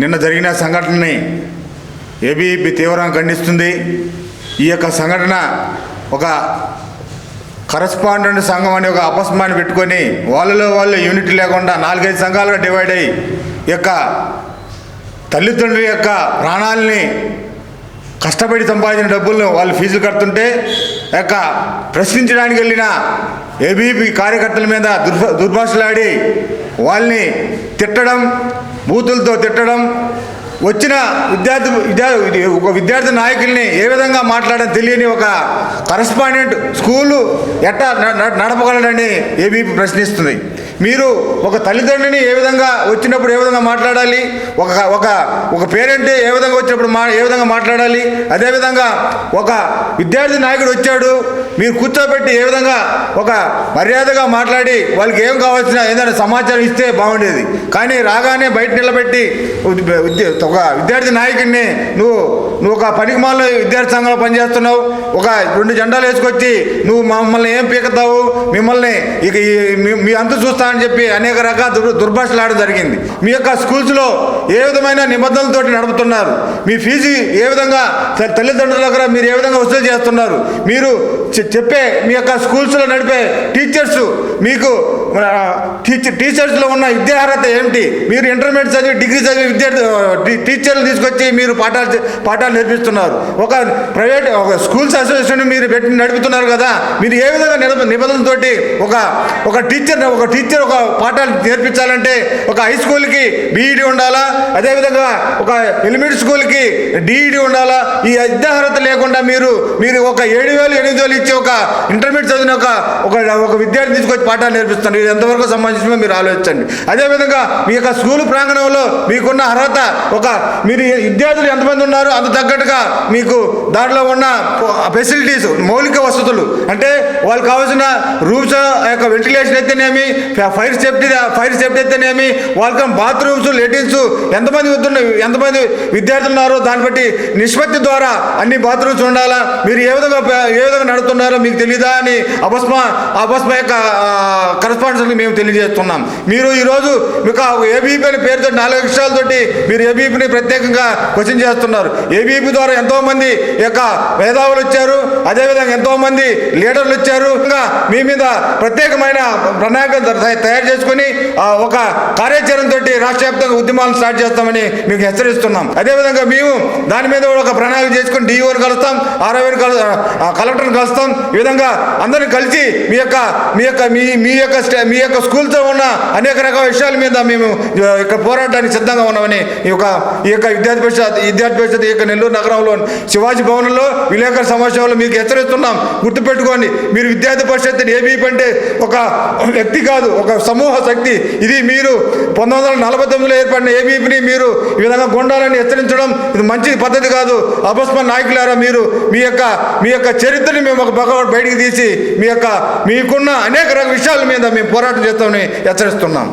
నిన్న జరిగిన సంఘటనని ఏబీఈపీ తీవ్రంగా ఖండిస్తుంది. ఈ యొక్క సంఘటన ఒక కరస్పాండెంట్ సంఘం అనే ఒక అపస్మాన్ని పెట్టుకొని వాళ్ళలో వాళ్ళు యూనిట్ లేకుండా నాలుగైదు సంఘాలుగా డివైడ్ అయ్యి యొక్క తల్లిదండ్రుల యొక్క ప్రాణాలని కష్టపడి సంపాదించిన డబ్బులను వాళ్ళు ఫీజులు కడుతుంటే యొక్క ప్రశ్నించడానికి వెళ్ళిన ఏబీపీ కార్యకర్తల మీద దుర్భ దుర్భాషలాడి వాళ్ళని తిట్టడం బూతులతో తిట్టడం వచ్చిన విద్యార్థి విద్యార్థి ఒక విద్యార్థి నాయకుల్ని ఏ విధంగా మాట్లాడడం తెలియని ఒక కరస్పాండెంట్ స్కూలు ఎట్టా నడపగలడని ఏబీపీ ప్రశ్నిస్తుంది. మీరు ఒక తల్లిదండ్రిని ఏ విధంగా వచ్చినప్పుడు ఏ విధంగా మాట్లాడాలి? ఒక ఒక ఒక పేరెంట్ ఏ విధంగా వచ్చినప్పుడు మా ఏ విధంగా మాట్లాడాలి? అదేవిధంగా ఒక విద్యార్థి నాయకుడు వచ్చాడు మీరు కూర్చోబెట్టి ఏ విధంగా ఒక మర్యాదగా మాట్లాడి వాళ్ళకి ఏం కావాల్సిన ఏదైనా సమాచారం ఇస్తే బాగుండేది. కానీ రాగానే బయట నిలబెట్టి ఒక విద్యార్థి నాయకుడిని నువ్వు నువ్వు ఒక పనికిమాల విద్యార్థి సంఘంలో పనిచేస్తున్నావు. ఒక రెండు జెండాలు వేసుకొచ్చి నువ్వు మమ్మల్ని ఏం పీకుతావు? మిమ్మల్ని ఇక మీ- అంత చూస్తామని చూస్తా అని చెప్పి అనేక రకాల దుర్ దుర్భాషలాడడం జరిగింది. మీ యొక్క స్కూల్స్లో ఏ విధమైన నిబంధనలతో నడుపుతున్నారు? మీ ఫీజు ఏ విధంగా తల్లిదండ్రుల దగ్గర మీరు ఏ విధంగా వసూలు చేస్తున్నారు? మీరు చె- చెప్పే మీ యొక్క స్కూల్స్లో నడిపే టీచర్స్ మీకు టీచర్ టీచర్స్లో ఉన్న విద్యార్హత ఏమిటి మీరు ఇంటర్మీడియట్ చదివి డిగ్రీ చదివి విద్యార్థి టీచర్లు తీసుకొచ్చి మీరు పాఠాలు పాఠాలు నేర్పిస్తున్నారు. ఒక ప్రైవేట్ ఒక స్కూల్స్ అసోసియేషన్ మీరు పెట్టి నడుపుతున్నారు కదా మీరు ఏ విధంగా నిబ నిబంధనలతోటి ఒక ఒక టీచర్ ఒక టీచర్ ఒక పాఠాలు నేర్పించాలంటే ఒక హై స్కూల్కి బీఈడి ఉండాలా? అదేవిధంగా ఒక ఎలిమెంటరీ స్కూల్కి డిఈడి ఉండాలా? ఈ అర్హత లేకుండా మీరు మీరు ఒక ఏడు వేలు ఎనిమిది వేలు ఇచ్చి ఒక ఇంటర్మీడియట్ చదివిన ఒక ఒక ఒక విద్యార్థి తీసుకొచ్చి పాఠాలు నేర్పిస్తున్నారు. ఇది ఎంతవరకు సంబంధించిన మీరు ఆలోచించండి. అదేవిధంగా మీ యొక్క స్కూల్ ప్రాంగణంలో మీకున్న అర్హత ఒక మీరు విద్యార్థులు ఎంతమంది ఉన్నారు? అంత తగ్గట్టుగా మీకు దాంట్లో ఉన్న ఫెసిలిటీస్ మౌలిక వసతులు. అంటే వాళ్ళకి కావాల్సిన రూమ్స్ యొక్క వెంటిలేషన్ అయితేనేమి ఫైర్ సేఫ్టీ ఫైర్ సేఫ్టీ అయితేనేమి వాళ్ళకి బాత్రూమ్స్ లెటిన్స్ ఎంతమంది వద్దున్న ఎంతమంది విద్యార్థులు ఉన్నారో దాన్ని బట్టి నిష్పత్తి ద్వారా అన్ని బాత్రూమ్స్ ఉండాలా? మీరు ఏ విధంగా ఏ విధంగా నడుతున్నారో మీకు తెలియదా అని అపస్మ అపస్మ యొక్క కరస్పాండెన్స్కి మేము తెలియజేస్తున్నాం. మీరు ఈరోజు మీకు ఏబీపీ అనే పేరుతో నాలుగు విషయాలతోటి మీరు ఏబీపీని ప్రత్యేకంగా క్వశ్చన్ చేస్తున్నారు. ఏబీపీ ద్వారా ఎంతోమంది యొక్క మేధావులు వచ్చారు అదేవిధంగా ఎంతోమంది లీడర్లు వచ్చారు. ఇంకా మీ మీద ప్రత్యేకమైన ప్రణాళిక తయారు చేసుకుని ఒక కార్యాచరణతో రాష్ట్ర వ్యాప్తంగా ఉద్యమాలను స్టార్ట్ చేస్తామని మీకు హెచ్చరిస్తున్నాం. అదేవిధంగా మేము దాని మీద కూడా ఒక ప్రణాళిక చేసుకుని డిఓని కలుస్తాం ఆర్ఓని కలు కలెక్టర్ని కలుస్తాం. ఈ విధంగా అందరిని కలిసి మీ యొక్క మీ యొక్క మీ మీ యొక్క స్టే- మీ యొక్క స్కూల్తో ఉన్న అనేక రకాల విషయాల మీద మేము ఇక్కడ పోరాటానికి సిద్ధంగా ఉన్నామని ఈ యొక్క ఈ యొక్క విద్యార్థి పరిషత్ విద్యార్థి పరిషత్ ఈ యొక్క నెల్లూరు నగరంలో శివాజీ భవన్లో విలేకరుల సమావేశంలో మీకు హెచ్చరిస్తున్నాం. గుర్తుపెట్టుకోండి మీరు విద్యార్థి పరిషత్ ఏబీపీ అంటే ఒక వ్యక్తి కాదు ఒక సమూహ శక్తి. ఇది మీరు పంతొమ్మిది వందల నలభై తొమ్మిదిలో ఏర్పడిన ఏబీపీని మీరు ఈ విధంగా గుండాలని హెచ్చరించడం ఇది మంచి పద్ధతి కాదు. అపస్మ నాయకులారా మీరు మీ యొక్క మీ యొక్క చరిత్రని మేము ఒక పక్క బయటికి తీసి మీ యొక్క మీకున్న అనేక రకాల విషయాల మీద మేము పోరాటం చేస్తామని హెచ్చరిస్తున్నాం.